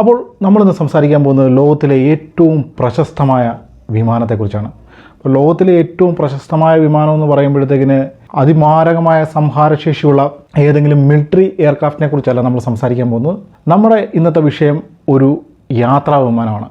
അപ്പോൾ നമ്മളിന്ന് സംസാരിക്കാൻ പോകുന്നത് ലോകത്തിലെ ഏറ്റവും പ്രശസ്തമായ വിമാനത്തെക്കുറിച്ചാണ്. അപ്പോൾ ലോകത്തിലെ ഏറ്റവും പ്രശസ്തമായ വിമാനം എന്ന് പറയുമ്പോഴത്തേക്കിന് അതിമാരകമായ സംഹാരശേഷിയുള്ള ഏതെങ്കിലും മിലിറ്ററി എയർക്രാഫ്റ്റിനെ കുറിച്ചല്ല നമ്മൾ സംസാരിക്കാൻ പോകുന്നത്. നമ്മുടെ ഇന്നത്തെ വിഷയം ഒരു യാത്രാ വിമാനമാണ്.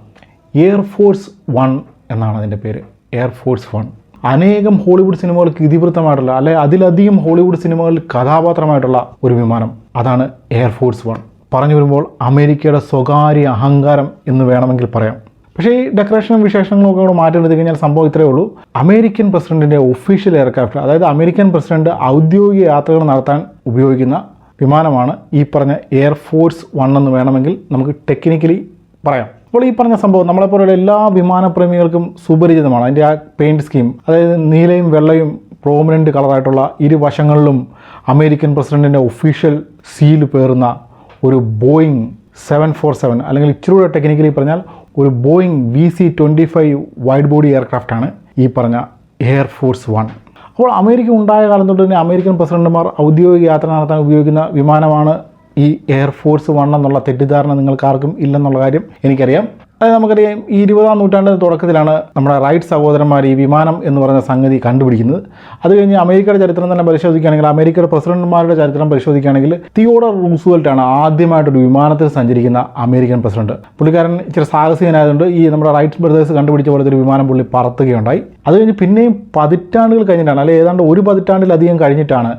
എയർഫോഴ്സ് വൺ എന്നാണ് അതിന്റെ പേര്. Air force one. അനേകം ഹോളിവുഡ് സിനിമകൾക്ക് ഇതിവൃത്തമായിട്ടുള്ള അല്ലെ അതിലധികം ഹോളിവുഡ് സിനിമകളിൽ കഥാപാത്രമായിട്ടുള്ള ഒരു വിമാനം. അതാണ് എയർഫോഴ്സ് വൺ. പറഞ്ഞു വരുമ്പോൾ അമേരിക്കയുടെ സ്വകാര്യ അഹങ്കാരം എന്ന് വേണമെങ്കിൽ പറയാം. പക്ഷേ ഈ ഡെക്കറേഷനും വിശേഷങ്ങളും ഒക്കെ കൂടെ മാറ്റി എടുത്തു കഴിഞ്ഞാൽ സംഭവം ഇത്രയേ ഉള്ളൂ. അമേരിക്കൻ പ്രസിഡന്റിന്റെ ഒഫീഷ്യൽ എയർക്രാഫ്റ്റ് അതായത് അമേരിക്കൻ പ്രസിഡന്റ് ഔദ്യോഗിക യാത്രകൾ നടത്താൻ ഉപയോഗിക്കുന്ന വിമാനമാണ് ഈ പറഞ്ഞ എയർഫോഴ്സ് വൺ എന്ന് വേണമെങ്കിൽ നമുക്ക് ടെക്നിക്കലി പറയാം. അപ്പോൾ ഈ പറഞ്ഞ സംഭവം നമ്മളെപ്പോലുള്ള എല്ലാ വിമാനപ്രേമികൾക്കും സുപരിചിതമാണ്. അതിന്റെ ആ പെയിന്റ് സ്കീം അതായത് നീലയും വെള്ളയും പ്രോമിനന്റ് കളറായിട്ടുള്ള ഇരുവശങ്ങളിലും അമേരിക്കൻ പ്രസിഡന്റിന്റെ ഒഫീഷ്യൽ സീൽ പേറുന്ന ഒരു ബോയിങ് സെവൻ ഫോർ സെവൻ അല്ലെങ്കിൽ ഇച്ചിരൂടെ ടെക്നിക്കലി പറഞ്ഞാൽ ഒരു Boeing V C twenty five wide body aircraft ആണ് ഈ പറഞ്ഞ എയർഫോഴ്സ് വൺ അപ്പോൾ അമേരിക്ക ഉണ്ടായ കാലം തൊട്ട് തന്നെ അമേരിക്കൻ പ്രസിഡന്റുമാർ ഔദ്യോഗിക യാത്ര നടത്താൻ ഉപയോഗിക്കുന്ന വിമാനമാണ് ഈ എയർഫോഴ്സ് വൺ എന്നുള്ള തെറ്റിദ്ധാരണ നിങ്ങൾക്കാർക്കും ഇല്ലെന്നുള്ള കാര്യം എനിക്കറിയാം. അതായത് നമുക്കറിയാം ഈ ഇരുപതാം നൂറ്റാണ്ടിന്റെ തുടക്കത്തിലാണ് നമ്മുടെ റൈറ്റ് സഹോദരന്മാർ ഈ വിമാനം എന്ന് പറയുന്ന സംഗതി കണ്ടുപിടിക്കുന്നത്. അത് കഴിഞ്ഞ് അമേരിക്കയുടെ ചരിത്രം തന്നെ പരിശോധിക്കുകയാണെങ്കിൽ അമേരിക്കയുടെ പ്രസിഡന്റുമാരുടെ ചരിത്രം പരിശോധിക്കുകയാണെങ്കിൽ തിയോഡർ റൂസ്വെൽറ്റാണ് ആദ്യമായിട്ടൊരു വിമാനത്തിൽ സഞ്ചരിക്കുന്ന അമേരിക്കൻ പ്രസിഡന്റ്. പുള്ളിക്കാരൻ ഇച്ചിരി സാഹസികനായതുകൊണ്ട് ഈ നമ്മുടെ റൈറ്റ് ബ്രദേഴ്സ് കണ്ടുപിടിച്ച പോലത്തെ ഒരു വിമാനം പുള്ളി പറത്തുകയുണ്ടായി. അത് കഴിഞ്ഞ് പിന്നെയും പതിറ്റാണ്ടുകൾ കഴിഞ്ഞിട്ടാണ് അല്ലെങ്കിൽ ഏതാണ്ട് ഒരു പതിറ്റാണ്ടിലധികം കഴിഞ്ഞിട്ടാണ്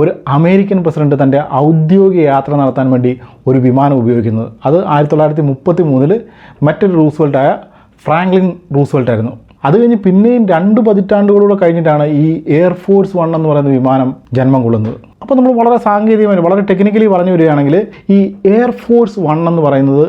ഒരു അമേരിക്കൻ പ്രസിഡന്റ് തന്റെ ഔദ്യോഗിക യാത്ര നടത്താൻ വേണ്ടി ഒരു വിമാനം ഉപയോഗിക്കുന്നത്. അത് ആയിരത്തി തൊള്ളായിരത്തി മുപ്പത്തി മൂന്നിൽ മറ്റൊരു റൂസ്വെൽട്ടായ ഫ്രാങ്ക്ലിൻ റൂസ്വെൽറ്റ് ആയിരുന്നു അത് കഴിഞ്ഞ് പിന്നെയും രണ്ട് പതിറ്റാണ്ടുകളൂടെ കഴിഞ്ഞിട്ടാണ് ഈ എയർഫോഴ്സ് വൺ എന്ന് പറയുന്ന വിമാനം ജന്മം കൊള്ളുന്നത്. അപ്പോൾ നമ്മൾ വളരെ സാങ്കേതികമായി വളരെ ടെക്നിക്കലി പറഞ്ഞു വരികയാണെങ്കിൽ ഈ എയർഫോഴ്സ് വൺ എന്ന് പറയുന്നത്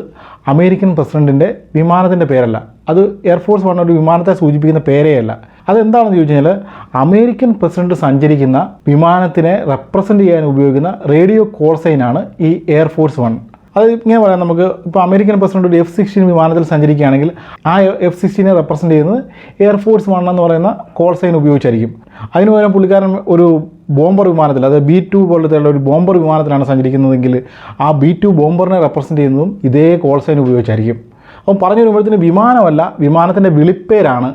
അമേരിക്കൻ പ്രസിഡന്റിന്റെ വിമാനത്തിന്റെ പേരല്ല. അത് എയർഫോഴ്സ് വൺ ഒരു വിമാനത്തെ സൂചിപ്പിക്കുന്ന പേരേയല്ല അതെന്താണെന്ന് ചോദിച്ചു കഴിഞ്ഞാൽ അമേരിക്കൻ പ്രസിഡന്റ് സഞ്ചരിക്കുന്ന വിമാനത്തിനെ റെപ്രസെന്റ് ചെയ്യാൻ ഉപയോഗിക്കുന്ന റേഡിയോ കോൾ സൈനാണ് ഈ എയർഫോഴ്സ് വൺ അത് ഇങ്ങനെ പറയാം നമുക്ക് ഇപ്പോൾ അമേരിക്കൻ പ്രസിഡന്റ് ഒരു എഫ് സിക്സ്റ്റീൻ വിമാനത്തിൽ സഞ്ചരിക്കുകയാണെങ്കിൽ ആ എഫ് സിക്സ്റ്റീനെ റെപ്രസെന്റ് ചെയ്യുന്നത് എയർഫോഴ്സ് വൺ എന്ന് പറയുന്ന കോൾ സൈൻ ഉപയോഗിച്ചായിരിക്കും. അതിന് പകരം പുള്ളിക്കാരൻ ഒരു ബോംബർ വിമാനത്തിൽ അതായത് ബി ടു പോലത്തെ ഒരു ബോംബർ വിമാനത്തിലാണ് സഞ്ചരിക്കുന്നതെങ്കിൽ ആ ബി ടു ബോംബറിനെ റെപ്രസെന്റ് ചെയ്യുന്നതും ഇതേ കോൾ സൈൻ ഉപയോഗിച്ചായിരിക്കും. അപ്പം പറഞ്ഞു വരുമ്പോഴത്തേന് വിമാനമല്ല വിമാനത്തിന്റെ വിളിപ്പേരാണ്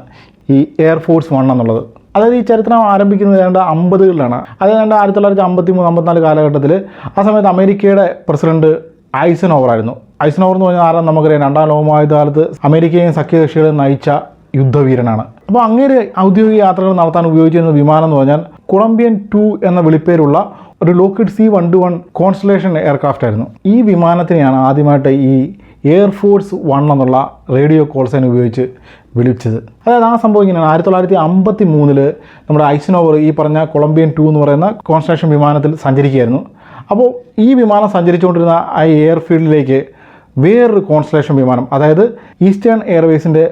ഈ എയർഫോഴ്സ് വൺ എന്നുള്ളത്. അതായത് ഈ ചരിത്രം ആരംഭിക്കുന്നത് ഏതാണ്ട് അമ്പതുകളിലാണ്. അതായത് രണ്ട് ആയിരത്തി തൊള്ളായിരത്തി അമ്പത്തി മൂന്ന് അമ്പത്തിനാല് കാലഘട്ടത്തിൽ ആ സമയത്ത് അമേരിക്കയുടെ പ്രസിഡന്റ് ഐസൻ ഓവറായിരുന്നു ഐസൻ ഓവർ എന്ന് പറഞ്ഞാൽ ആരാ നമുക്കറിയാം. രണ്ടാം ലോകമഹായുദ്ധ കാലത്ത് അമേരിക്കയും സഖ്യകക്ഷികളെ നയിച്ച യുദ്ധവീരനാണ്. അപ്പോൾ അങ്ങേര് ഔദ്യോഗിക യാത്രകൾ നടത്താൻ ഉപയോഗിച്ചിരുന്ന വിമാനം എന്ന് പറഞ്ഞാൽ കൊളംബിയൻ ടു എന്ന വിളിപ്പേരുള്ള ഒരു Lockheed C one two one Constellation aircraft ആയിരുന്നു ഈ വിമാനത്തിനെയാണ് ആദ്യമായിട്ട് ഈ എയർഫോഴ്സ് വൺ എന്നുള്ള റേഡിയോ കോൾ സൈൻ ഉപയോഗിച്ച് വിളിച്ചത്. അതായത് ആ സംഭവം ഇങ്ങനെയാണ്. ആയിരത്തി തൊള്ളായിരത്തി അമ്പത്തി മൂന്നിൽ നമ്മുടെ ഐസനോവർ ഈ പറഞ്ഞ കൊളംബിയൻ ടു എന്ന് പറയുന്ന കോൺസ്ട്രക്ഷൻ വിമാനത്തിൽ സഞ്ചരിക്കുകയായിരുന്നു. അപ്പോൾ ഈ വിമാനം സഞ്ചരിച്ചുകൊണ്ടിരുന്ന ആ എയർഫീൽഡിലേക്ക് വേറൊരു കോൺസ്റ്റലേഷൻ വിമാനം അതായത് ഈസ്റ്റേൺ എയർവേസിന്റെ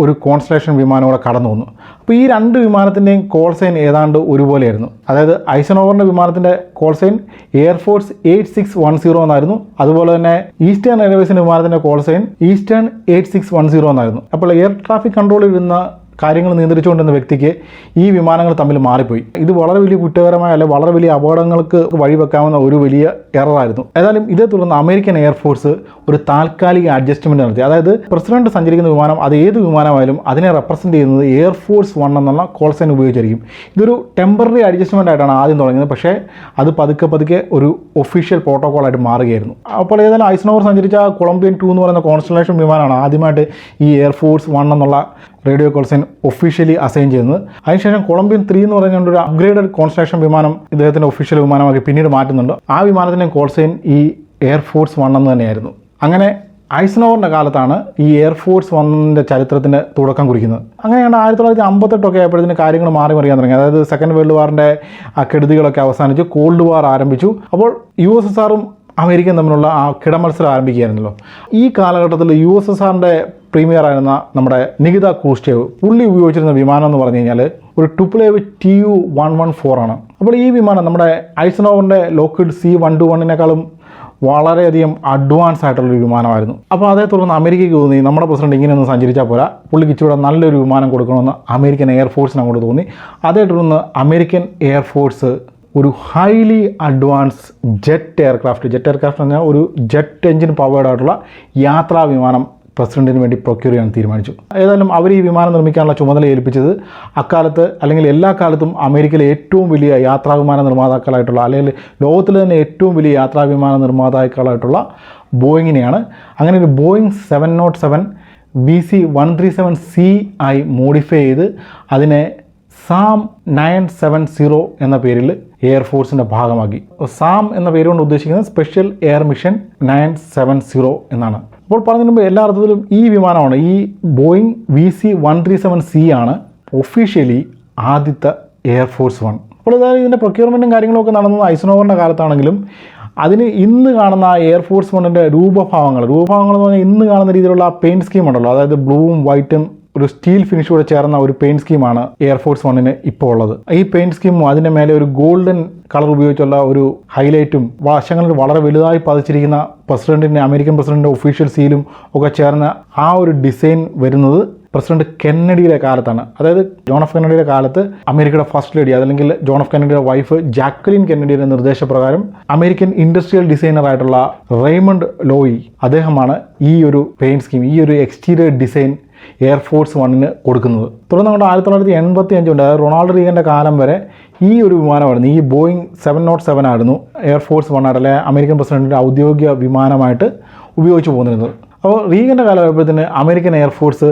ഒരു കോൺസ്റ്റലേഷൻ വിമാനം കൂടെ കടന്നു വന്നു. അപ്പോൾ ഈ രണ്ട് വിമാനത്തിന്റെയും കോൾ സൈൻ ഏതാണ്ട് ഒരുപോലെയായിരുന്നു. അതായത് ഐസനോവറിന്റെ വിമാനത്തിന്റെ call sign Air Force eight six one zero എന്നായിരുന്നു. അതുപോലെ തന്നെ ഈസ്റ്റേൺ എയർവേസിന്റെ വിമാനത്തിന്റെ call sign Eastern eight six one zero എന്നായിരുന്നു. അപ്പോൾ എയർ ട്രാഫിക് കൺട്രോളിൽ ഇരുന്ന കാര്യങ്ങൾ നിയന്ത്രിച്ചുകൊണ്ടിരുന്ന വ്യക്തിക്ക് ഈ വിമാനങ്ങൾ തമ്മിൽ മാറിപ്പോയി. ഇത് വളരെ വലിയ കുറ്റകരമായ അല്ലെ വളരെ വലിയ അപകടങ്ങൾക്ക് വഴിവെക്കാവുന്ന ഒരു വലിയ എററായിരുന്നു ഏതായാലും ഇതേ തുടർന്ന് അമേരിക്കൻ എയർഫോഴ്സ് ഒരു താൽക്കാലിക അഡ്ജസ്റ്റ്മെന്റ് നടത്തി. അതായത് പ്രസിഡന്റ് സഞ്ചരിക്കുന്ന വിമാനം അത് ഏത് വിമാനമായാലും അതിനെ റെപ്രസെന്റ് ചെയ്യുന്നത് എയർഫോഴ്സ് വൺ എന്നുള്ള കോൾസൈൻ ഉപയോഗിച്ചായിരിക്കും. ഇതൊരു ടെമ്പററി അഡ്ജസ്റ്റ്മെന്റ് ആയിട്ടാണ് ആദ്യം തുടങ്ങിയത്. പക്ഷേ അത് പതുക്കെ പതുക്കെ ഒരു ഒഫീഷ്യൽ പ്രോട്ടോകോൾ ആയിട്ട് മാറുകയായിരുന്നു. അപ്പോൾ ഏതായാലും ഐസ്നോവർ സഞ്ചരിച്ച കൊളംബിയൻ ടു എന്ന് പറയുന്ന കോൺസ്റ്റലേഷൻ വിമാനമാണ് ആദ്യമായിട്ട് ഈ എയർഫോഴ്സ് വൺ എന്നുള്ള radio call sign officially assign ചെയ്യുന്നത്. അതിനുശേഷം കൊളംബിയൻ ത്രീ എന്ന് പറയുന്ന ഒരു അപ്ഗ്രേഡഡ് കോൺസ്ട്രക്ഷൻ വിമാനം ഇദ്ദേഹത്തിന്റെ ഒഫീഷ്യൽ വിമാനമാക്കി പിന്നീട് മാറ്റുന്നുണ്ട്. ആ വിമാനത്തിന്റെ കോൾസൈൻ ഈ എയർഫോഴ്സ് വൺ എന്ന് തന്നെയായിരുന്നു. അങ്ങനെ ഐസ്നോറിന്റെ കാലത്താണ് ഈ എയർഫോഴ്സ് വണ്ണിന്റെ ചരിത്രത്തിന്റെ തുടക്കം കുറിക്കുന്നത്. അങ്ങനെയാണ് ആയിരത്തി തൊള്ളായിരത്തി അമ്പത്തെട്ടൊക്കെ ആയപ്പോഴത്തേന് കാര്യങ്ങൾ മാറി മറിയാൻ തുടങ്ങി. അതായത് സെക്കൻഡ് വേൾഡ് വാറിന്റെ കെടുതികളൊക്കെ അവസാനിച്ചു കോൾഡ് വാർ ആരംഭിച്ചു. അപ്പോൾ യു എസ് എസ് ആറും അമേരിക്കയും തമ്മിലുള്ള ആ കിടമത്സരം ആരംഭിക്കുകയായിരുന്നല്ലോ. ഈ കാലഘട്ടത്തിൽ യു എസ് എസ് ആറിന്റെ പ്രീമിയർ ആയിരുന്ന നമ്മുടെ നികിത ക്രൂസ്റ്റേവ് പുള്ളി ഉപയോഗിച്ചിരുന്ന വിമാനം എന്ന് പറഞ്ഞു കഴിഞ്ഞാൽ ഒരു Tupolev T U one one four ആണ്. അപ്പോൾ ഈ വിമാനം നമ്മുടെ ഐസനോവറിന്റെ ലോക്കിഡ് സി വൺ ടു വണ്ണിനേക്കാളും വളരെയധികം അഡ്വാൻസ് ആയിട്ടുള്ളൊരു വിമാനമായിരുന്നു. അപ്പോൾ അതേ തുടർന്ന് അമേരിക്കയ്ക്ക് തോന്നി നമ്മുടെ പ്രസിഡന്റ് ഇങ്ങനെയൊന്നും സഞ്ചരിച്ചാൽ പോരാ. പുള്ളിക്ക് ഇച്ചിരി നല്ലൊരു വിമാനം കൊടുക്കണമെന്ന് അമേരിക്കൻ എയർഫോഴ്സിന് അങ്ങോട്ട് തോന്നി. അതേ തുടർന്ന് അമേരിക്കൻ എയർഫോഴ്സ് ഒരു highly advance jet aircraft jet aircraft എന്ന് പറഞ്ഞാൽ ഒരു ജെറ്റ് എഞ്ചിൻ പവേർഡ് ആയിട്ടുള്ള യാത്രാ വിമാനം പ്രസിഡന്റിന് വേണ്ടി പ്രൊക്യൂർ ചെയ്യാൻ തീരുമാനിച്ചു. ഏതായാലും അവർ ഈ വിമാനം നിർമ്മിക്കാനുള്ള ചുമതല ഏൽപ്പിച്ചത് അക്കാലത്ത് അല്ലെങ്കിൽ എല്ലാ കാലത്തും അമേരിക്കയിലെ ഏറ്റവും വലിയ യാത്രാ വിമാന നിർമ്മാതാക്കളായിട്ടുള്ള അല്ലെങ്കിൽ ലോകത്തിലെ തന്നെ ഏറ്റവും വലിയ യാത്രാ വിമാന നിർമ്മാതാക്കളായിട്ടുള്ള ബോയിങ്ങിനെയാണ്. അങ്ങനെ ഒരു Boeing seven nought seven B C one three seven C ആയി മോഡിഫൈ ചെയ്ത് അതിനെ സാം നയൻ സെവൻ സീറോ എന്ന പേരിൽ എയർഫോഴ്സിന്റെ ഭാഗമാക്കി. സാം എന്ന പേരുകൊണ്ട് ഉദ്ദേശിക്കുന്നത് special air mission nine seven zero എന്നാണ്. അപ്പോൾ പറഞ്ഞു മുമ്പ് എല്ലാ അർത്ഥത്തിലും ഈ വിമാനമാണ് ഈ Boeing V C one three seven C ആണ് ഒഫീഷ്യലി ആദ്യത്തെ എയർഫോഴ്സ് വൺ അപ്പോൾ ഏതായാലും ഇതിന്റെ പ്രൊക്യൂർമെന്റും കാര്യങ്ങളൊക്കെ നടന്നത് ഐസനോവറിന്റെ കാലത്താണെങ്കിലും അതിന് ഇന്ന് കാണുന്ന ആ എയർഫോഴ്സ് വണ്ണിന്റെ രൂപഭാവങ്ങൾ രൂപഭാവങ്ങൾ എന്ന് പറഞ്ഞാൽ ഇന്ന് കാണുന്ന രീതിയിലുള്ള ആ പെയിന്റ് സ്കീം ഉണ്ടല്ലോ അതായത് ബ്ലൂവും വൈറ്റും ഒരു സ്റ്റീൽ ഫിനിഷ് കൂടെ ചേർന്ന ഒരു പെയിന്റ് സ്കീമാണ് എയർഫോഴ്സ് വണ്ണിന് ഇപ്പോൾ ഉള്ളത്. ഈ പെയിന്റ് സ്കീമും അതിന്റെ മേലെ ഒരു ഗോൾഡൻ കളർ ഉപയോഗിച്ചുള്ള ഒരു ഹൈലൈറ്റും വശങ്ങളിൽ വളരെ വലുതായി പതിച്ചിരിക്കുന്ന പ്രസിഡന്റിന്റെ അമേരിക്കൻ പ്രസിഡന്റിന്റെ ഒഫീഷ്യൽ സീലും ഒക്കെ ചേർന്ന ആ ഒരു ഡിസൈൻ വരുന്നത് പ്രസിഡന്റ് കെന്നഡിയുടെ കാലത്താണ്. അതായത് ജോൺ എഫ് കെന്നഡിയുടെ കാലത്ത് അമേരിക്കയുടെ ഫസ്റ്റ് ലേഡി അതല്ലെങ്കിൽ ജോൺ എഫ് കെന്നഡിയുടെ വൈഫ് ജാക്വലിൻ കെന്നഡിയുടെ നിർദ്ദേശപ്രകാരം അമേരിക്കൻ ഇൻഡസ്ട്രിയൽ ഡിസൈനർ ആയിട്ടുള്ള റെയ്മണ്ട് ലോയി അദ്ദേഹമാണ് ഈ ഒരു പെയിന്റ് സ്കീം ഈ ഒരു എക്സ്റ്റീരിയർ ഡിസൈൻ എയർഫോഴ്സ് വണ്ണിന് കൊടുക്കുന്നത്. തുടർന്ന് അങ്ങോട്ട് ആയിരത്തി തൊള്ളായിരത്തി എൺപത്തി അഞ്ച് ഉണ്ട് അതായത് റൊണാൾഡ് റീഗന്റെ കാലം വരെ ഈ ഒരു വിമാനമായിരുന്നു. ഈ ബോയിങ് സെവൻ നോട്ട് സെവൻ ആയിരുന്നു എയർഫോഴ്സ് വണ്ണായിട്ട് അല്ലെ അമേരിക്കൻ പ്രസിഡന്റിന്റെ ഔദ്യോഗിക വിമാനമായിട്ട് ഉപയോഗിച്ച് പോന്നിരുന്നത്. അപ്പോൾ റീഗന്റെ കാലമായപ്പോഴത്തേന് അമേരിക്കൻ എയർഫോഴ്സ്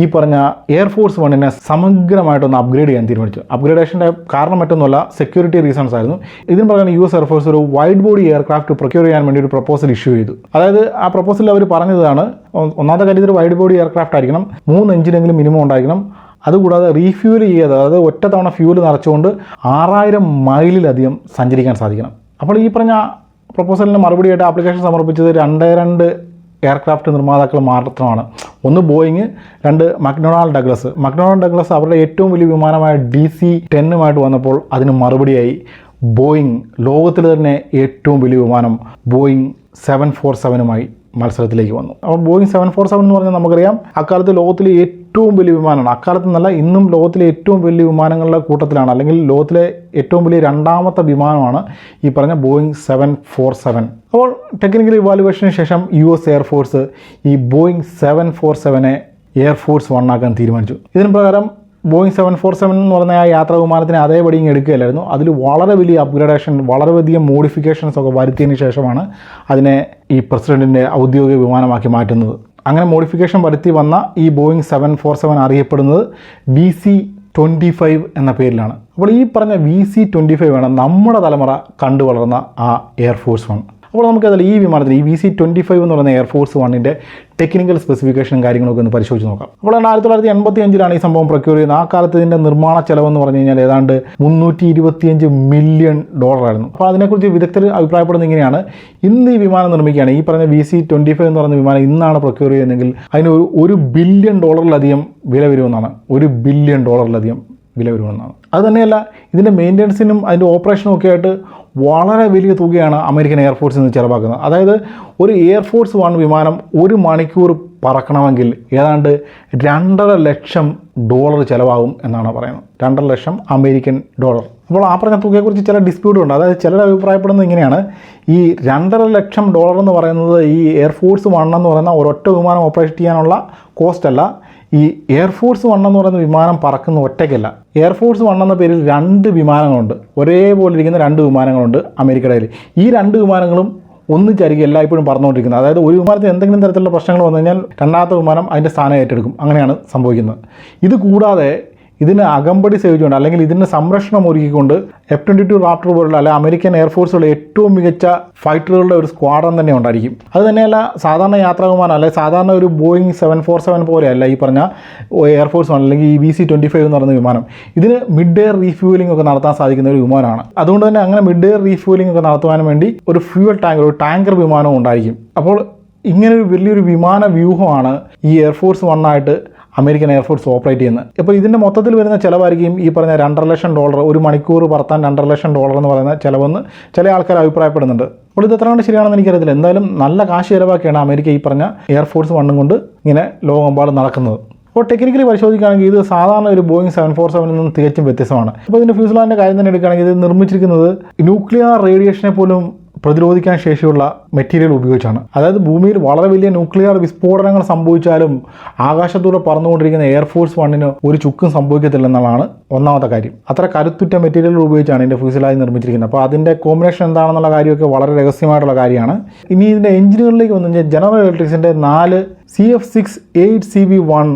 ഈ പറഞ്ഞ എയർഫോഴ്സ് വണ്ണിനെ സമഗ്രമായിട്ടൊന്ന് അപ്ഗ്രേഡ് ചെയ്യാൻ തീരുമാനിച്ചു. അപ്ഗ്രേഡേഷന്റെ കാരണം മറ്റൊന്നുമല്ല സെക്യൂരിറ്റി റീസൺസ് ആയിരുന്നു. ഇതിന് പറയുന്ന യു എസ് എയർഫോഴ്സ് ഒരു വൈഡ് ബോഡി എയർക്രാഫ്റ്റ് പ്രൊക്യൂർ ചെയ്യാൻ വേണ്ടി ഒരു പ്രപ്പോസൽ ഇഷ്യൂ ചെയ്തു. അതായത് ആ പ്രപ്പോസലിൽ അവർ പറഞ്ഞതാണ് ഒന്നാമത്തെ കാര്യം ഇതൊരു വൈഡ് ബോഡി എയർക്രാഫ്റ്റ് ആയിരിക്കണം മൂന്ന് എഞ്ചിനെങ്കിലും മിനിമം ഉണ്ടായിരിക്കണം. അതുകൂടാതെ റീഫ്യൂൽ ചെയ്യാതെ അതായത് ഒറ്റ തവണ ഫ്യൂൽ നിറച്ചുകൊണ്ട് ആറായിരം മൈലിലധികം സഞ്ചരിക്കാൻ സാധിക്കണം. അപ്പോൾ ഈ പറഞ്ഞ പ്രപ്പോസലിന് മറുപടിയായിട്ട് ആപ്ലിക്കേഷൻ സമർപ്പിച്ചത് രണ്ടേ രണ്ട് എയർക്രാഫ്റ്റ് നിർമ്മാതാക്കൾ മാത്രമാണ്. ഒന്ന് ബോയിങ് രണ്ട് മക്ഡൊണാൾഡ് ഡഗ്ലസ്. മക്ഡൊണാൾഡ് ഡഗ്ലസ് അവരുടെ ഏറ്റവും വലിയ വിമാനമായ ഡി സി ടെന്നുമായിട്ട് വന്നപ്പോൾ അതിന് മറുപടിയായി ബോയിങ് ലോകത്തിൽ തന്നെ ഏറ്റവും വലിയ വിമാനം ബോയിങ് സെവൻ ഫോർ സെവനുമായി മത്സരത്തിലേക്ക് വന്നു. അപ്പോൾ ബോയിങ് സെവൻ ഫോർ സെവൻ എന്ന് പറഞ്ഞാൽ നമുക്കറിയാം അക്കാലത്ത് ലോകത്തിലെ ഏറ്റവും വലിയ വിമാനമാണ്. അക്കാലത്ത് നല്ല ഇന്നും ലോകത്തിലെ ഏറ്റവും വലിയ വിമാനങ്ങളുടെ കൂട്ടത്തിലാണ്. അല്ലെങ്കിൽ ലോകത്തിലെ ഏറ്റവും വലിയ രണ്ടാമത്തെ വിമാനമാണ് ഈ പറഞ്ഞ ബോയിങ് സെവൻ ഫോർ സെവൻ അപ്പോൾ ടെക്നിക്കൽ ഇവാലുവേഷന് ശേഷം യു എസ് എയർഫോഴ്സ് ഈ ബോയിങ് സെവൻ ഫോർ സെവനെ എയർഫോഴ്സ് വൺ ആക്കാൻ തീരുമാനിച്ചു. ഇതിന് പ്രകാരം ബോയിങ് സെവൻ ഫോർ സെവൻ എന്ന് പറഞ്ഞ ആ യാത്രാ വിമാനത്തിന് അതേപടി ഇങ്ങ് എടുക്കുകയല്ലായിരുന്നു. അതിൽ വളരെ വലിയ അപ്ഗ്രേഡേഷൻ വളരെയധികം മോഡിഫിക്കേഷൻസ് ഒക്കെ വരുത്തിയതിന് ശേഷമാണ് അതിനെ ഈ പ്രസിഡന്റിന്റെ ഔദ്യോഗിക വിമാനമാക്കി മാറ്റുന്നത്. അങ്ങനെ മോഡിഫിക്കേഷൻ വരുത്തി വന്ന ഈ ബോയിങ് സെവൻ ഫോർ സെവൻ അറിയപ്പെടുന്നത് ബി സി ട്വന്റി ഫൈവ് എന്ന പേരിലാണ്. അപ്പോൾ ഈ പറഞ്ഞ വി സി ട്വന്റി ഫൈവ് ആണ് നമ്മുടെ തലമുറ കണ്ടു വളർന്ന ആ എയർഫോഴ്സ് വൺ അപ്പോൾ നമുക്കതിൽ ഈ വിമാനത്തിൽ ഈ വി സി ട്വന്റി ഫൈവ് എന്ന് പറയുന്ന എയർഫോഴ്സ് വണ്ണിന്റെ ടെക്നിക്കൽ സ്പെസിഫിക്കേഷനും കാര്യങ്ങളൊക്കെ ഒന്ന് പരിശോധിച്ച് നോക്കാം. അപ്പോൾ ആയിരത്തി തൊള്ളായിരത്തി എൺപത്തി അഞ്ചിലാണ് ഈ സംഭവം പ്രൊക്യൂർ ചെയ്യുന്നത്. ആ കാലത്ത് ഇതിന്റെ നിർമ്മാണ ചെലവെന്ന് പറഞ്ഞു കഴിഞ്ഞാൽ ഏതാണ്ട് മുന്നൂറ്റി ഇരുപത്തിയഞ്ച് മില്യൺ ഡോളറായിരുന്നു അപ്പോൾ അതിനെക്കുറിച്ച് വിദഗ്ധർ അഭിപ്രായപ്പെടുന്നത് ഇങ്ങനെയാണ്. ഇന്ന് ഈ വിമാനം നിർമ്മിക്കുകയാണ്. ഈ പറഞ്ഞ വി സി ട്വന്റി ഫൈവ് എന്ന് പറയുന്ന വിമാനം ഇന്നാണ് പ്രൊക്യൂർ ചെയ്യുന്നതെങ്കിൽ അതിന് ഒരു ബില്യൺ ഡോളറിലധികം വില വരുമെന്നാണ്. ഒരു ബില്യൺ ഡോളറിലധികം വില വരുമെന്നാണ് അത് തന്നെയല്ല ഇതിന്റെ മെയിന്റനൻസിനും അതിന്റെ ഓപ്പറേഷനും ഒക്കെ ആയിട്ട് വളരെ വലിയ തുകയാണ് അമേരിക്കൻ എയർഫോഴ്സിൽ നിന്ന് ചിലവാക്കുന്നത്. അതായത് ഒരു എയർഫോഴ്സ് വൺ വിമാനം ഒരു മണിക്കൂർ പറക്കണമെങ്കിൽ ഏതാണ്ട് രണ്ടര ലക്ഷം ഡോളർ ചിലവാകും എന്നാണ് പറയുന്നത്. രണ്ടര ലക്ഷം അമേരിക്കൻ ഡോളർ. അപ്പോൾ ആ പറഞ്ഞ തുകയെക്കുറിച്ച് ചില ഡിസ്പ്യൂട്ട് ഉണ്ട്. അതായത് ചിലർ അഭിപ്രായപ്പെടുന്നത് ഇങ്ങനെയാണ്. ഈ രണ്ടര ലക്ഷം ഡോളർ എന്ന് പറയുന്നത് ഈ എയർഫോഴ്സ് വൺ എന്ന് പറയുന്ന ഒരൊറ്റ വിമാനം ഓപ്പറേറ്റ് ചെയ്യാനുള്ള കോസ്റ്റ് അല്ല. ഈ എയർഫോഴ്സ് വൺ എന്ന് പറയുന്ന വിമാനം പറക്കുന്ന ഒറ്റയ്ക്കല്ല. എയർഫോഴ്സ് വൺ എന്ന പേരിൽ രണ്ട് വിമാനങ്ങളുണ്ട്. ഒരേപോലെ ഇരിക്കുന്ന രണ്ട് വിമാനങ്ങളുണ്ട് അമേരിക്കയുടെ ഈ രണ്ട് വിമാനങ്ങളും ഒന്നിച്ചായിരിക്കും എല്ലായ്പ്പോഴും പറന്നുകൊണ്ടിരിക്കുന്നത്. അതായത് ഒരു വിമാനത്തിന് എന്തെങ്കിലും തരത്തിലുള്ള പ്രശ്നങ്ങൾ വന്നു കഴിഞ്ഞാൽ രണ്ടാമത്തെ വിമാനം അതിന്റെ സ്ഥാനം ഏറ്റെടുക്കും. അങ്ങനെയാണ് സംഭവിക്കുന്നത്. ഇത് കൂടാതെ ഇതിന് അകമ്പടി സേവിച്ചുകൊണ്ട് അല്ലെങ്കിൽ ഇതിന് സംരക്ഷണം ഒരുക്കിക്കൊണ്ട് എഫ് ട്വന്റി ടു റാപ്റ്റർ പോലുള്ള അല്ലെ അമേരിക്കൻ എയർഫോഴ്സുള്ള ഏറ്റവും മികച്ച ഫൈറ്ററുകളുടെ ഒരു സ്ക്വാഡൻ തന്നെ ഉണ്ടായിരിക്കും. അത് തന്നെയല്ല സാധാരണ യാത്രാ വിമാനം അല്ലെ സാധാരണ ഒരു ബോയിങ് സെവൻ ഫോർ സെവൻ പോലെയല്ല ഈ പറഞ്ഞ എയർഫോഴ്സ് വൺ അല്ലെങ്കിൽ ഈ ബി സി ട്വന്റി ഫൈവ് എന്ന് പറയുന്ന വിമാനം. ഇതിന് മിഡ് എയർ റീഫ്യൂലിംഗ് ഒക്കെ നടത്താൻ സാധിക്കുന്ന ഒരു വിമാനമാണ്. അതുകൊണ്ട് തന്നെ അങ്ങനെ മിഡ് എയർ റീഫ്യൂലിംഗ് ഒക്കെ നടത്തുവാൻ വേണ്ടി ഒരു ഫ്യൂവൽ ടാങ്കർ ഒരു ടാങ്കർ വിമാനവും ഉണ്ടായിരിക്കും. അപ്പോൾ ഇങ്ങനെ ഒരു വലിയൊരു വിമാന വ്യൂഹമാണ് ഈ എയർഫോഴ്സ് വണ്ണായിട്ട് അമേരിക്കൻ എയർഫോഴ്സ് ഓപ്പറേറ്റ് ചെയ്യുന്നത്. അപ്പോൾ ഇതിന്റെ മൊത്തത്തിൽ വരുന്ന ചിലവായിരിക്കും ഈ പറഞ്ഞ രണ്ടര ലക്ഷം ഡോളർ ഒരു മണിക്കൂർ പറത്താൻ രണ്ടര ലക്ഷം ഡോളർ എന്ന് പറയുന്ന ചിലവെന്ന് ചില ആൾക്കാർ അഭിപ്രായപ്പെടുന്നുണ്ട്. അപ്പോൾ ഇത് എത്ര കണ്ട് ശരിയാണെന്ന് എനിക്കറിയത്തില്ല. എന്തായാലും നല്ല കാശ് ചിലവാക്കിയാണ് അമേരിക്ക ഈ പറഞ്ഞ എയർഫോഴ്സ് വണ്ണും കൊണ്ട് ഇങ്ങനെ ലോകമെമ്പാടും നടക്കുന്നത്. അപ്പോൾ ടെക്നിക്കലി പരിശോധിക്കുകയാണെങ്കിൽ ഇത് സാധാരണ ഒരു ബോയിങ് സെവൻ ഫോർ സെവനിൽ നിന്നും തികച്ചും വ്യത്യസ്തമാണ്. അപ്പോൾ ഇതിന്റെ ഫ്യൂസിലാന്റെ കാര്യം തന്നെ എടുക്കുകയാണെങ്കിൽ ഇത് നിർമ്മിച്ചിരിക്കുന്നത് ന്യൂക്ലിയർ റേഡിയേഷനെ പോലും പ്രതിരോധിക്കാൻ ശേഷിയുള്ള മെറ്റീരിയൽ ഉപയോഗിച്ചാണ്. അതായത് ഭൂമിയിൽ വളരെ വലിയ ന്യൂക്ലിയർ വിസ്ഫോടനങ്ങൾ സംഭവിച്ചാലും ആകാശത്തൂടെ പറന്നുകൊണ്ടിരിക്കുന്ന എയർഫോഴ്സ് വണ്ണിന് ഒരു ചുക്കും സംഭവിക്കത്തില്ലെന്നുള്ളതാണ് ഒന്നാമത്തെ കാര്യം. അത്ര കരുത്തുറ്റ മെറ്റീരിയൽ ഉപയോഗിച്ചാണ് ഇതിന്റെ ഫ്യൂസിലായി നിർമ്മിച്ചിരിക്കുന്നത്. അപ്പോൾ അതിന്റെ കോമ്പിനേഷൻ എന്താണെന്നുള്ള കാര്യമൊക്കെ വളരെ രഹസ്യമായിട്ടുള്ള കാര്യമാണ്. ഇനി ഇതിന്റെ എഞ്ചിനുകളിലേക്ക് വന്നു കഴിഞ്ഞാൽ ജനറൽ ഇലക്ട്രിക്സിന്റെ നാല് C F six eight C B one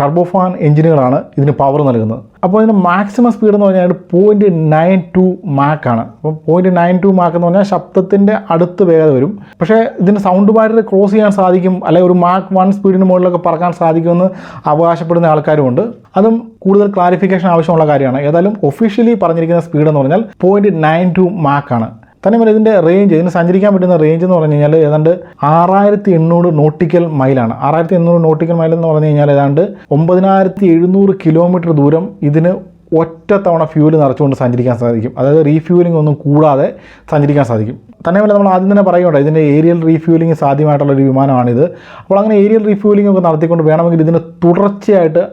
turbofan എഞ്ചിനുകളാണ് ഇതിന് പവർ നൽകുന്നത്. അപ്പോൾ ഇതിന് മാക്സിമം സ്പീഡ് എന്ന് പറഞ്ഞാൽ പോയിന്റ് നയൻ ടു മാക്കാണ് അപ്പോൾ പോയിന്റ് നയൻ ടു മാക്ക് എന്ന് പറഞ്ഞാൽ ശബ്ദത്തിന്റെ അടുത്ത് വേഗത വരും. പക്ഷേ ഇതിന് സൗണ്ട് ബാരിയർ ക്രോസ് ചെയ്യാൻ സാധിക്കും അല്ലെങ്കിൽ ഒരു മാക്ക് വൺ സ്പീഡിന് മുകളിലൊക്കെ പറക്കാൻ സാധിക്കുമെന്ന് അവകാശപ്പെടുന്ന ആൾക്കാരുമുണ്ട്. അതും കൂടുതൽ ക്ലാരിഫിക്കേഷൻ ആവശ്യമുള്ള കാര്യമാണ്. ഏതായാലും ഒഫീഷ്യലി പറഞ്ഞിരിക്കുന്ന സ്പീഡ് എന്ന് പറഞ്ഞാൽ പോയിന്റ് നയൻ ടു മാക്കാണ് തന്നെയുമല്ല ഇതിന്റെ റേഞ്ച് ഇതിന് സഞ്ചരിക്കാൻ പറ്റുന്ന റേഞ്ച് എന്ന് പറഞ്ഞു കഴിഞ്ഞാൽ ഏതാണ്ട് ആറായിരത്തി എണ്ണൂറ് നോട്ടിക്കൽ മൈലാണ് ആറായിരത്തി എണ്ണൂറ് നോട്ടിക്കൽ മൈൽ എന്ന് പറഞ്ഞു കഴിഞ്ഞാൽ ഏതാണ്ട് ഒമ്പതിനായിരത്തി എഴുന്നൂറ് കിലോമീറ്റർ ദൂരം ഇതിന് ഒറ്റ തവണ ഫ്യൂൽ നിറച്ചുകൊണ്ട് സഞ്ചരിക്കാൻ സാധിക്കും. അതായത് റീഫ്യൂലിംഗ് ഒന്നും കൂടാതെ സഞ്ചരിക്കാൻ സാധിക്കും. തന്നെയുമല്ല നമ്മൾ ആദ്യം തന്നെ പറയുകയുണ്ട് ഇതിന്റെ ഏരിയൽ റീഫ്യൂലിംഗ് സാധ്യമായിട്ടുള്ള ഒരു വിമാനമാണിത്. അപ്പോൾ അങ്ങനെ ഏരിയൽ റീഫ്യൂലിംഗ് ഒക്കെ നടത്തിക്കൊണ്ട് വേണമെങ്കിൽ ഇതിന് തുടർച്ചയായിട്ട്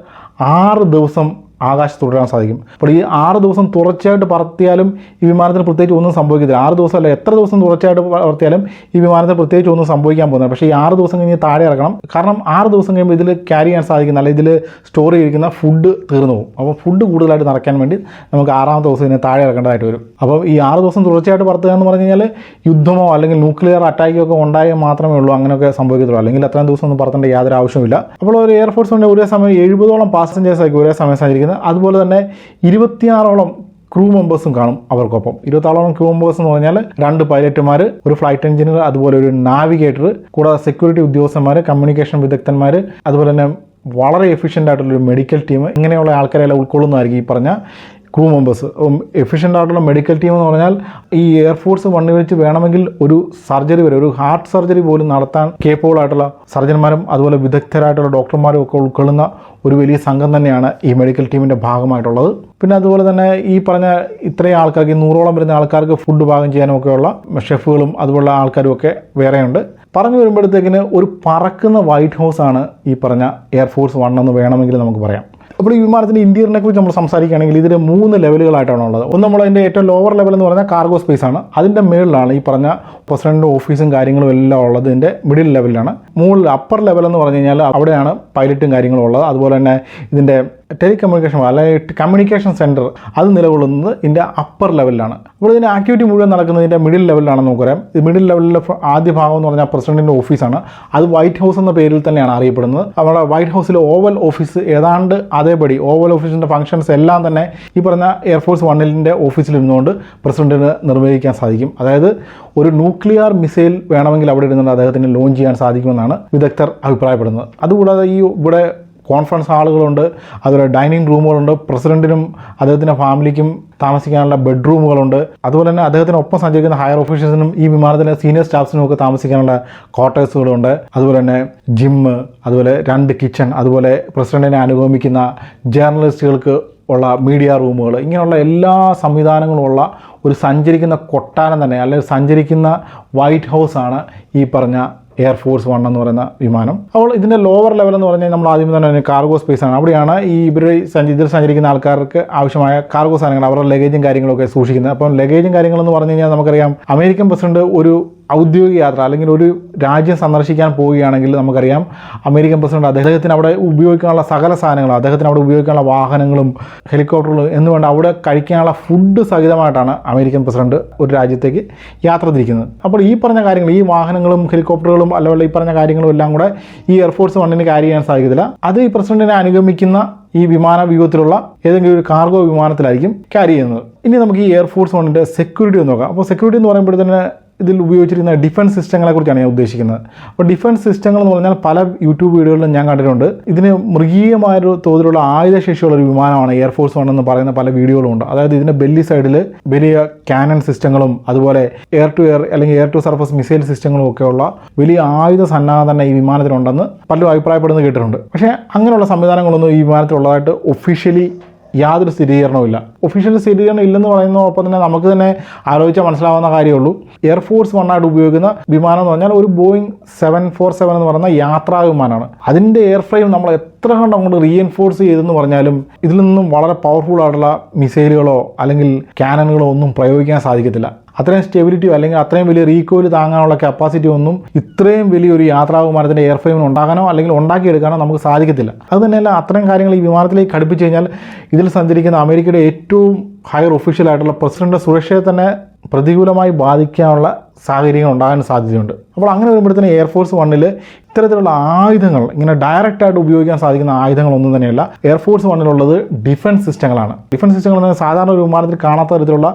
ആറ് ദിവസം ആകാശത്ത് തുടരാൻ സാധിക്കും. അപ്പോൾ ഈ ആറ് ദിവസം തുടർച്ചയായിട്ട് പറത്തിയാലും ഈ വിമാനത്തിന് പ്രത്യേകിച്ച് ഒന്നും സംഭവിക്കത്തില്ല. ആറ് ദിവസം അല്ല എത്ര ദിവസം തുടർച്ചയായിട്ട് പറത്തിയാലും ഈ വിമാനത്തിന് പ്രത്യേകിച്ച് ഒന്നും സംഭവിക്കാൻ പോകുന്നത് പക്ഷേ ഈ ആറ് ദിവസം കഴിഞ്ഞ് താഴെ ഇറക്കണം കാരണം ആറ് ദിവസം കഴിയുമ്പോൾ ഇതിൽ ക്യാരി ചെയ്യാൻ സാധിക്കുന്ന അല്ലെങ്കിൽ ഇതിൽ സ്റ്റോർ ചെയ്തിരിക്കുന്ന ഫുഡ് തീർന്നു പോകും. അപ്പോൾ ഫുഡ് കൂടുതലായിട്ട് നിറയ്ക്കാൻ വേണ്ടി നമുക്ക് ആറാമത്തെ ദിവസം ഇതിനെ താഴെ ഇറക്കേണ്ടതായിട്ട് വരും. അപ്പോൾ ഈ ആറ് ദിവസം തുടർച്ചയായിട്ട് പറത്തുക എന്ന് പറഞ്ഞു കഴിഞ്ഞാൽ യുദ്ധമോ അല്ലെങ്കിൽ ന്യൂക്ലിയർ അറ്റാക്കോ ഒക്കെ ഉണ്ടായാൽ മാത്രമേ ഉള്ളൂ. അങ്ങനെയൊക്കെ സംഭവിക്കത്തുള്ളൂ. അല്ലെങ്കിൽ അത്രയും ദിവസം ഒന്നും പറത്തേണ്ട യാതൊരു ആവശ്യമില്ല അപ്പോൾ ഒരു എയർഫോഴ്സ് എയർഫോഴ്സിന്റെ ഒരേ സമയം എഴുപതോളം പാസഞ്ചേഴ്സ് ആയിരിക്കും ഒരേ സമയം സഞ്ചരിക്കുന്നത് അതുപോലെ തന്നെ ഇരുപത്തിയാറോളം ക്രൂ മെമ്പേഴ്സും കാണും അവർക്കൊപ്പം. ഇരുപത്താളോളം ക്രൂ മെമ്പേഴ്സ് എന്ന് പറഞ്ഞാൽ രണ്ട് പൈലറ്റുമാർ ഒരു ഫ്ലൈറ്റ് എഞ്ചിനീയർ അതുപോലെ ഒരു നാവിഗേറ്റർ കൂടാതെ സെക്യൂരിറ്റി ഉദ്യോഗസ്ഥന്മാർ കമ്മ്യൂണിക്കേഷൻ വിദഗ്ധന്മാർ അതുപോലെ തന്നെ വളരെ എഫിഷ്യന്റ് ആയിട്ടുള്ളൊരു മെഡിക്കൽ ടീം ഇങ്ങനെയുള്ള ആൾക്കാരെല്ലാം ഉൾക്കൊള്ളുന്നതായിരിക്കും ഈ പറഞ്ഞ ക്രൂ മെമ്പേഴ്സ് എഫിഷ്യന്റ് ആയിട്ടുള്ള മെഡിക്കൽ ടീം എന്ന് പറഞ്ഞാൽ ഈ എയർഫോഴ്സ് വണ്ണി വെച്ച് വേണമെങ്കിൽ ഒരു സർജറി വരെ ഒരു ഹാർട്ട് സർജറി പോലും നടത്താൻ കേപ്പബിൾ ആയിട്ടുള്ള സർജന്മാരും അതുപോലെ വിദഗ്ധരായിട്ടുള്ള ഡോക്ടർമാരും ഒക്കെ ഉൾക്കൊള്ളുന്ന ഒരു വലിയ സംഘം തന്നെയാണ് ഈ മെഡിക്കൽ ടീമിന്റെ ഭാഗമായിട്ടുള്ളത്. പിന്നെ അതുപോലെ തന്നെ ഈ പറഞ്ഞ ഇത്രയും ആൾക്കാർക്ക് നൂറോളം വരുന്ന ആൾക്കാർക്ക് ഫുഡ് പാകം ചെയ്യാനും ഒക്കെയുള്ള ഷെഫുകളും അതുപോലുള്ള ആൾക്കാരും ഒക്കെ വേറെയുണ്ട്. പറഞ്ഞു വരുമ്പോഴത്തേക്കിന് ഒരു പറക്കുന്ന വൈറ്റ് ഹൗസ് ആണ് ഈ പറഞ്ഞ എയർഫോഴ്സ് വൺ എന്ന് വേണമെങ്കിൽ നമുക്ക് പറയാം. അപ്പോൾ ഈ വിമാനത്തിന്റെ ഇന്റീരിയറിനെ കുറിച്ച് നമ്മൾ സംസാരിക്കുകയാണെങ്കിൽ ഇതിന്റെ മൂന്ന് ലെവലുകളായിട്ടാണ് ഉള്ളത്. ഒന്ന് നമ്മൾ അതിന്റെ ഏറ്റവും ലോവർ ലെവൽ എന്ന് പറഞ്ഞാൽ കാർഗോ സ്പേസ് ആണ്. അതിന്റെ മുകളിലാണ് ഈ പറഞ്ഞ പ്രസിഡന്റിന്റെ ഓഫീസും കാര്യങ്ങളും എല്ലാം ഉള്ളത് ഇതിന്റെ മിഡിൽ ലെവലിലാണ് മുകളിൽ അപ്പർ ലെവൽ എന്ന് പറഞ്ഞു കഴിഞ്ഞാൽ അവിടെയാണ് പൈലറ്റും കാര്യങ്ങളും ഉള്ളത്. അതുപോലെ തന്നെ ഇതിന്റെ ടെലികമ്മ്യൂണിക്കേഷൻ അല്ലെങ്കിൽ കമ്മ്യൂണിക്കേഷൻ സെന്റർ അത് നിലകൊള്ളുന്നത് ഇതിന്റെ അപ്പർ ലെവലിലാണ് അപ്പോൾ ഇതിന്റെ ആക്ടിവിറ്റി മുഴുവൻ നടക്കുന്നത് ഇതിന്റെ മിഡിൽ ലെവലിലാണെന്ന് നമുക്കറിയാം ഇത് മിഡിൽ ലെവലിലെ ആദ്യ ഭാഗം എന്ന് പറഞ്ഞാൽ പ്രസിഡന്റിന്റെ ഓഫീസാണ് അത് വൈറ്റ് ഹൗസ് എന്ന പേരിൽ തന്നെയാണ് അറിയപ്പെടുന്നത്. നമ്മുടെ വൈറ്റ് ഹൗസിലെ ഓവൽ ഓഫീസ് ഏതാണ്ട് അതേപടി ഓവൽ ഓഫീസിന്റെ ഫംഗ്ഷൻസ് എല്ലാം തന്നെ ഈ പറഞ്ഞ എയർഫോഴ്സ് വണ്ണിലിന്റെ ഓഫീസിൽ ഇരുന്നുകൊണ്ട് പ്രസിഡന്റിന് നിർവഹിക്കാൻ സാധിക്കും. അതായത് ഒരു ന്യൂക്ലിയർ മിസൈൽ വേണമെങ്കിൽ അവിടെ ഇരുന്നുകൊണ്ട് അദ്ദേഹത്തിന് ലോഞ്ച് ചെയ്യാൻ സാധിക്കുമെന്നാണ് വിദഗ്ധർ അഭിപ്രായപ്പെടുന്നത്. അതുകൂടാതെ ഈ ഇവിടെ കോൺഫറൻസ് ഹാളുകളുണ്ട് അതുപോലെ ഡൈനിങ് റൂമുകളുണ്ട് പ്രസിഡന്റിനും അദ്ദേഹത്തിന്റെ ഫാമിലിക്കും താമസിക്കാനുള്ള ബെഡ്റൂമുകളുണ്ട്. അതുപോലെ തന്നെ അദ്ദേഹത്തിന് ഒപ്പം സഞ്ചരിക്കുന്ന ഹയർ ഓഫീസേഴ്സിനും ഈ വിമാനത്തിലെ സീനിയർ സ്റ്റാഫ്സിനും ഒക്കെ താമസിക്കാനുള്ള ക്വാർട്ടേഴ്സുകളുണ്ട്. അതുപോലെ തന്നെ ജിമ്മ് അതുപോലെ രണ്ട് കിച്ചൺ അതുപോലെ പ്രസിഡന്റിനെ അനുഗമിക്കുന്ന ജേർണലിസ്റ്റുകൾക്ക് ഉള്ള മീഡിയ റൂമുകൾ ഇങ്ങനെയുള്ള എല്ലാ സംവിധാനങ്ങളും ഉള്ള ഒരു സഞ്ചരിക്കുന്ന കൊട്ടാരം തന്നെ അല്ലെങ്കിൽ സഞ്ചരിക്കുന്ന വൈറ്റ് ഹൗസ് ആണ് ഈ പറഞ്ഞ എയർഫോഴ്സ് വൺ എന്ന് പറയുന്ന വിമാനം. അപ്പോൾ ഇതിന്റെ ലോവർ ലെവൽ എന്ന് പറഞ്ഞാൽ നമ്മൾ ആദ്യം തന്നെ കാർഗോ സ്പേസ് ആണ്. അവിടെയാണ് ഈ ഇവർ ഇതിൽ സഞ്ചരിക്കുന്ന ആൾക്കാർക്ക് ആവശ്യമായ കാർഗോ സാധനങ്ങൾ അവരുടെ ലഗേജും കാര്യങ്ങളൊക്കെ സൂക്ഷിക്കുന്നത്. അപ്പം ലഗേജും കാര്യങ്ങളെന്ന് പറഞ്ഞു കഴിഞ്ഞാൽ നമുക്കറിയാം അമേരിക്കൻ പ്രസിഡന്റ് ഒരു ഔദ്യോഗിക യാത്ര അല്ലെങ്കിൽ ഒരു രാജ്യം സന്ദർശിക്കാൻ പോവുകയാണെങ്കിൽ നമുക്കറിയാം അമേരിക്കൻ പ്രസിഡന്റ് അദ്ദേഹത്തിന് അവിടെ ഉപയോഗിക്കാനുള്ള സകല സാധനങ്ങളും അദ്ദേഹത്തിന് അവിടെ ഉപയോഗിക്കാനുള്ള വാഹനങ്ങളും ഹെലികോപ്റ്ററുകളും എന്ന് വേണ്ട അവിടെ കഴിക്കാനുള്ള ഫുഡ് സഹിതമായിട്ടാണ് അമേരിക്കൻ പ്രസിഡന്റ് ഒരു രാജ്യത്തേക്ക് യാത്ര തിരിക്കുന്നത്. അപ്പോൾ ഈ പറഞ്ഞ കാര്യങ്ങൾ ഈ വാഹനങ്ങളും ഹെലികോപ്റ്ററുകളും അല്ലെങ്കിൽ ഈ പറഞ്ഞ കാര്യങ്ങളും എല്ലാം കൂടെ ഈ എയർഫോഴ്സ് വണ്ണിന് ക്യാരി ചെയ്യാൻ സാധിക്കത്തില്ല. അത് ഈ പ്രസിഡന്റിനെ അനുഗമിക്കുന്ന ഈ വിമാന വ്യൂഹത്തിലുള്ള ഏതെങ്കിലും ഒരു കാർഗോ വിമാനത്തിലായിരിക്കും ക്യാരി ചെയ്യുന്നത്. ഇനി നമുക്ക് ഈ എയർഫോഴ്സ് വണ്ണിന്റെ സെക്യൂരിറ്റി ഒന്ന് നോക്കാം. അപ്പോൾ സെക്യൂരിറ്റി എന്ന് പറയുമ്പോഴത്തേന് ഇതിൽ ഉപയോഗിച്ചിരിക്കുന്ന ഡിഫൻസ് സിസ്റ്റങ്ങളെ കുറിച്ചാണ് ഞാൻ ഉദ്ദേശിക്കുന്നത്. അപ്പോൾ ഡിഫൻസ് സിസ്റ്റങ്ങൾ എന്ന് പറഞ്ഞാൽ പല യൂട്യൂബ് വീഡിയോകളിലും ഞാൻ കണ്ടിട്ടുണ്ട്. ഇതിന് മൃഗീയമായൊരു തോതിലുള്ള ആയുധശേഷിയുള്ള ഒരു വിമാനമാണ് എയർഫോഴ്സ് വൺ എന്ന് പറയുന്ന പല വീഡിയോകളും ഉണ്ട്. അതായത് ഇതിന്റെ ബെല്ലി സൈഡിൽ വലിയ കാനൺ സിസ്റ്റങ്ങളും അതുപോലെ എയർ ടു എയർ അല്ലെങ്കിൽ എയർ ടു സർഫസ് മിസൈൽ സിസ്റ്റങ്ങളും ഒക്കെ ഉള്ള വലിയ ആയുധ സന്നാഹം ഈ വിമാനത്തിലുണ്ടെന്ന് പലരും അഭിപ്രായപ്പെടുന്നത് കേട്ടിട്ടുണ്ട്. പക്ഷേ അങ്ങനെയുള്ള സംവിധാനങ്ങളൊന്നും ഈ വിമാനത്തിലുള്ളതായിട്ട് ഒഫീഷ്യലി യാതൊരു സ്ഥിരീകരണവുമില്ല. ഒഫീഷ്യൽ സ്ഥിരീകരണം ഇല്ലെന്ന് പറയുന്നതോടൊപ്പം തന്നെ നമുക്ക് തന്നെ ആലോചിച്ചാൽ മനസ്സിലാവുന്ന കാര്യമുള്ളൂ. എയർഫോഴ്സ് വണ്ണായിട്ട് ഉപയോഗിക്കുന്ന വിമാനം എന്ന് പറഞ്ഞാൽ ഒരു ബോയിങ് സെവൻ ഫോർ സെവൻ എന്ന് പറയുന്ന യാത്രാ വിമാനമാണ്. അതിന്റെ എയർ ഫ്രെയിം നമ്മൾ എത്ര കണ്ട് അങ്ങോട്ട് റീഎൻഫോഴ്സ് ചെയ്തെന്ന് പറഞ്ഞാലും ഇതിൽ നിന്നും വളരെ പവർഫുൾ ആയിട്ടുള്ള മിസൈലുകളോ അല്ലെങ്കിൽ ക്യാനനുകളോ ഒന്നും പ്രയോഗിക്കാൻ സാധിക്കത്തില്ല. അത്രയും സ്റ്റെബിലിറ്റിയോ അല്ലെങ്കിൽ അത്രയും വലിയ റീകോയിൽ താങ്ങാനുള്ള കപ്പാസിറ്റി ഒന്നും ഇത്രയും വലിയൊരു യാത്രാ വിമാനത്തിന്റെ എയർ ഫ്രെയിമിന് ഉണ്ടാകാനോ അല്ലെങ്കിൽ ഉണ്ടാക്കിയെടുക്കാനോ നമുക്ക് സാധിക്കത്തില്ല. അത് തന്നെയല്ല അത്രയും കാര്യങ്ങൾ ഈ വിമാനത്തിലേക്ക് ഘടിപ്പിച്ചു കഴിഞ്ഞാൽ ഇതിൽ സഞ്ചരിക്കുന്ന അമേരിക്കയുടെ ഏറ്റവും ഹയർ ഒഫീഷ്യലായിട്ടുള്ള പ്രസിഡന്റ് സുരക്ഷയെ തന്നെ പ്രതികൂലമായി ബാധിക്കാനുള്ള സാഹചര്യങ്ങൾ ഉണ്ടാകാൻ സാധ്യതയുണ്ട്. അപ്പോൾ അങ്ങനെ വരുമ്പോഴത്തേന് എയർഫോഴ്സ് വണ്ണിൽ ഇത്തരത്തിലുള്ള ആയുധങ്ങൾ ഇങ്ങനെ ഡയറക്റ്റായിട്ട് ഉപയോഗിക്കാൻ സാധിക്കുന്ന ആയുധങ്ങളൊന്നും തന്നെയല്ല. എയർഫോഴ്സ് വണ്ണിലുള്ളത് ഡിഫൻസ് സിസ്റ്റങ്ങളാണ് ഡിഫൻസ് സിസ്റ്റങ്ങൾ എന്ന് സാധാരണ ഒരു വിമാനത്തിൽ കാണാത്ത തരത്തിലുള്ള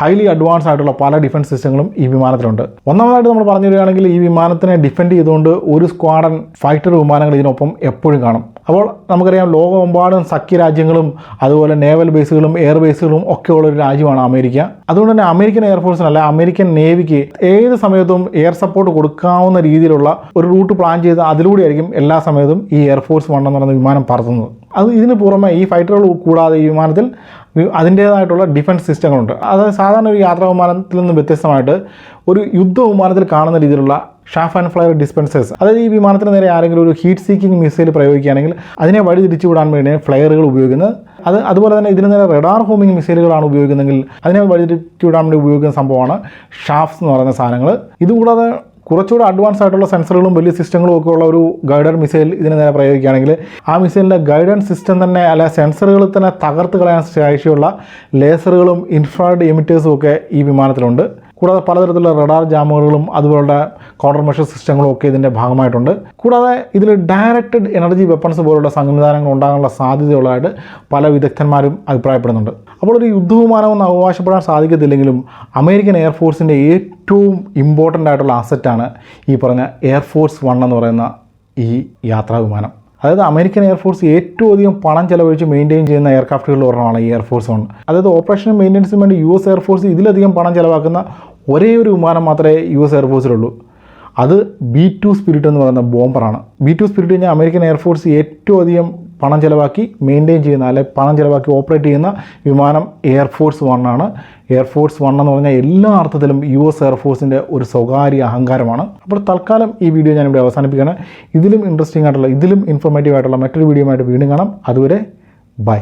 ഹൈലി അഡ്വാൻസ് ആയിട്ടുള്ള പല ഡിഫൻസ് സിസ്റ്റങ്ങളും ഈ വിമാനത്തിലുണ്ട്. ഒന്നാമതായിട്ട് നമ്മൾ പറഞ്ഞു വരികയാണെങ്കിൽ ഈ വിമാനത്തിനെ ഡിഫെൻഡ് ചെയ്തുകൊണ്ട് ഒരു സ്ക്വാഡൻ ഫൈറ്റർ വിമാനങ്ങൾ ഇതിനൊപ്പം എപ്പോഴും കാണും. അപ്പോൾ നമുക്കറിയാം ലോകമെമ്പാടും സഖ്യ രാജ്യങ്ങളും അതുപോലെ നേവൽ ബേസുകളും എയർ ബേസുകളും ഒക്കെയുള്ള ഒരു രാജ്യമാണ് അമേരിക്ക. അതുകൊണ്ട് തന്നെ അമേരിക്കൻ എയർഫോഴ്സിനല്ല അമേരിക്കൻ നേവിക്ക് ഏത് സമയത്തും എയർ സപ്പോർട്ട് കൊടുക്കാവുന്ന രീതിയിലുള്ള ഒരു റൂട്ട് പ്ലാൻ ചെയ്ത് അതിലൂടെയായിരിക്കും എല്ലാ സമയത്തും ഈ എയർഫോഴ്സ് വൺ എന്ന് പറയുന്ന വിമാനം പറത്തുന്നത്. അത് ഇതിന് പുറമെ ഈ ഫൈറ്ററുകൾ കൂടാതെ ഈ വിമാനത്തിൽ അതിന്റേതായിട്ടുള്ള ഡിഫൻസ് സിസ്റ്റങ്ങളുണ്ട് അതായത് സാധാരണ ഒരു യാത്രാ വിമാനത്തിൽ നിന്ന് വ്യത്യസ്തമായിട്ട് ഒരു യുദ്ധ വിമാനത്തിൽ കാണുന്ന രീതിയിലുള്ള ഷാഫ് ആൻഡ് ഫ്ലയർ ഡിസ്പെൻസേഴ്സ്. അതായത് ഈ വിമാനത്തിന് നേരെ ആരെങ്കിലും ഒരു ഹീറ്റ് സീക്കിംഗ് മിസൈൽ പ്രയോഗിക്കുകയാണെങ്കിൽ അതിനെ വഴി തിരിച്ചു വിടാൻ വേണ്ടി ഫ്ലയറുകൾ ഉപയോഗിക്കുന്നത്. അത് അതുപോലെ തന്നെ ഇതിന് നേരെ റഡാർ ഹോമിംഗ് മിസൈലുകളാണ് ഉപയോഗിക്കുന്നതെങ്കിൽ അതിനെ വഴി തിരിച്ചു വിടാൻ വേണ്ടി ഉപയോഗിക്കുന്ന സംഭവമാണ് ഷാഫ്സ് എന്ന് പറയുന്ന സാധനങ്ങൾ. ഇതുകൂടാതെ കുറച്ചുകൂടെ അഡ്വാൻസ് ആയിട്ടുള്ള സെൻസറുകളും വലിയ സിസ്റ്റങ്ങളും ഒക്കെ ഉള്ള ഒരു ഗൈഡഡ് മിസൈൽ ഇതിന് നേരെ പ്രയോഗിക്കുകയാണെങ്കിൽ ആ മിസൈലിന്റെ ഗൈഡൻസ് സിസ്റ്റം തന്നെ അല്ല സെൻസറുകൾ തന്നെ തകർത്ത് കളയാൻ ശേഷിയുള്ള ലേസറുകളും ഇൻഫ്രാഡ് എമിറ്റേഴ്സും ഒക്കെ ഈ വിമാനത്തിലുണ്ട്. കൂടാതെ പലതരത്തിലുള്ള റഡാർ ജാമുകളും അതുപോലുള്ള കൗണ്ടർ മെഷർ സിസ്റ്റങ്ങളും ഒക്കെ ഇതിന്റെ ഭാഗമായിട്ടുണ്ട്. കൂടാതെ ഇതിൽ ഡയറക്റ്റഡ് എനർജി വെപ്പൺസ് പോലുള്ള സംവിധാനങ്ങൾ ഉണ്ടാകാനുള്ള സാധ്യതയുള്ളതായിട്ട് പല വിദഗ്ധന്മാരും അഭിപ്രായപ്പെടുന്നുണ്ട്. അപ്പോൾ ഒരു യുദ്ധവിമാനമെന്ന് അവകാശപ്പെടാൻ സാധിക്കത്തില്ലെങ്കിലും അമേരിക്കൻ എയർഫോഴ്സിന്റെ ഏറ്റവും ഇമ്പോർട്ടന്റ് ആയിട്ടുള്ള അസറ്റാണ് ഈ പറഞ്ഞ എയർഫോഴ്സ് വൺ എന്ന് പറയുന്ന ഈ യാത്രാ വിമാനം. അതായത് അമേരിക്കൻ എയർഫോഴ്സ് ഏറ്റവും അധികം പണം ചെലവഴിച്ച് മെയിന്റെയിൻ ചെയ്യുന്ന എയർക്രാഫ്റ്റുകളിൽ ഒരെണ്ണമാണ് ഈ എയർഫോഴ്സ് വൺ അതായത് ഓപ്പറേഷനും മെയിന്റെനൻസിന് വേണ്ടി യു എസ് എയർഫോഴ്സ് ഇതിലധികം പണം ചെലവാക്കുന്ന ഒരേ ഒരു വിമാനം മാത്രമേ യു എസ് എയർഫോഴ്സിലുള്ളൂ. അത് ബി ടു സ്പിരിറ്റ് എന്ന് പറയുന്ന ബോംബറാണ്. ബി ടു സ്പിരിറ്റ് കഴിഞ്ഞാൽ അമേരിക്കൻ എയർഫോഴ്സ് ഏറ്റവും അധികം പണം ചിലവാക്കി മെയിന്റെയിൻ ചെയ്യുന്ന അല്ലെ പണം ചിലവാക്കി ഓപ്പറേറ്റ് ചെയ്യുന്ന വിമാനം എയർഫോഴ്സ് വൺ ആണ്. എയർഫോഴ്സ് വൺ എന്ന് പറഞ്ഞാൽ എല്ലാ അർത്ഥത്തിലും യു എസ് എയർഫോഴ്സിന്റെ ഒരു സ്വകാര്യ അഹങ്കാരമാണ്. അപ്പോൾ തൽക്കാലം ഈ വീഡിയോ ഞാനിവിടെ അവസാനിപ്പിക്കുകയാണ്. ഇതിലും ഇൻട്രസ്റ്റിംഗ് ആയിട്ടുള്ള ഇതിലും ഇൻഫോർമേറ്റീവ് ആയിട്ടുള്ള മറ്റൊരു വീഡിയോ ആയിട്ട് വീണ്ടും കാണാം. അതുവരെ ബൈ.